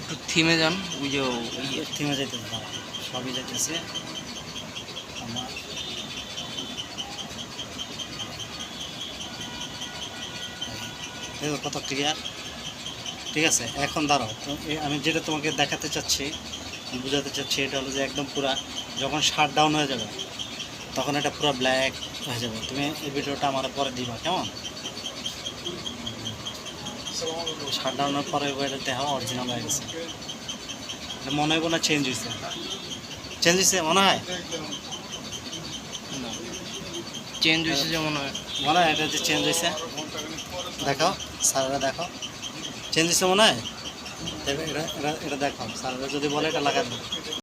একটু থিমে যান, ওই যে থিমে যেতে সবই যেতেছে আমার কত ক্লিয়ার ঠিক আছে, এখন দাঁড়াও আমি যেটা তোমাকে দেখাতে চাচ্ছি বোঝাতে চাচ্ছি এটা হলো যে একদম পুরা যখন শাট ডাউন হয়ে যাবে তখন এটা পুরো ব্ল্যাক হয়ে যাবে। তুমি এই ভিডিওটা আমার পরে দিবা কেমন? শাট ডাউনের পরে এটা দেখা অরিজিনাল হয়ে গেছে। এটা মনে হয় না চেঞ্জ হয়েছে চেঞ্জ হয়েছে মনে হয়? চেঞ্জ হয়েছে যে মনে হয়। মনে হয় এটা যে চেঞ্জ হয়েছে দেখো স্যারেরা দেখো চেঞ্জ হয়েছে মনে হয়? এটা এটা এটা দেখো স্যারেরা যদি বলে এটা লাগাবে